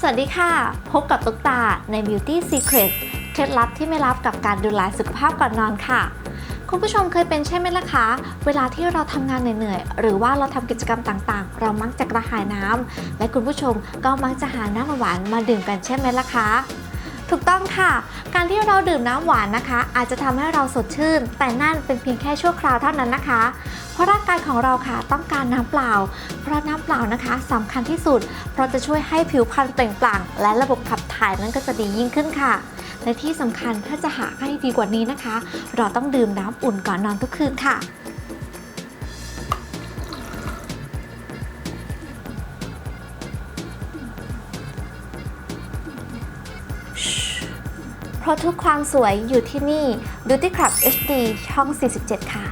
สวัสดีค่ะ พบกับตุ๊กตาใน Beauty Secret เคล็ดลับที่ไม่รับกับการดูแลสุขภาพก่อนนอนค่ะ คุณผู้ชมเคยเป็นใช่ไหมล่ะคะ เวลาที่เราทำงานเหนื่อยๆ หรือว่าเราทำกิจกรรมต่างๆ เรามักจะกระหายน้ำ และคุณผู้ชมก็มักจะหาน้ำหวานมาดื่มกันใช่ไหมล่ะคะ ถูกต้องค่ะ การที่เราดื่มน้ำหวานนะคะ อาจจะทำให้เราสดชื่น แต่นั่นเป็นเพียงแค่ชั่วคราวเท่านั้นนะคะ เพราะร่างกายของเราค่ะต้องการน้ำเปล่า เพราะน้ำเปล่านะคะสำคัญที่สุด เพราะจะช่วยให้ผิวพรรณเปล่งปลั่ง และระบบขับถ่ายนั้นก็จะดียิ่งขึ้นค่ะและที่สำคัญถ้าจะหาให้ดีกว่านี้นะคะ เราต้องดื่มน้ำอุ่นก่อนนอนทุกคืนค่ะ เพราะทุกความสวยอยู่ที่นี่ Beauty Club HD ช่อง 47 ค่ะ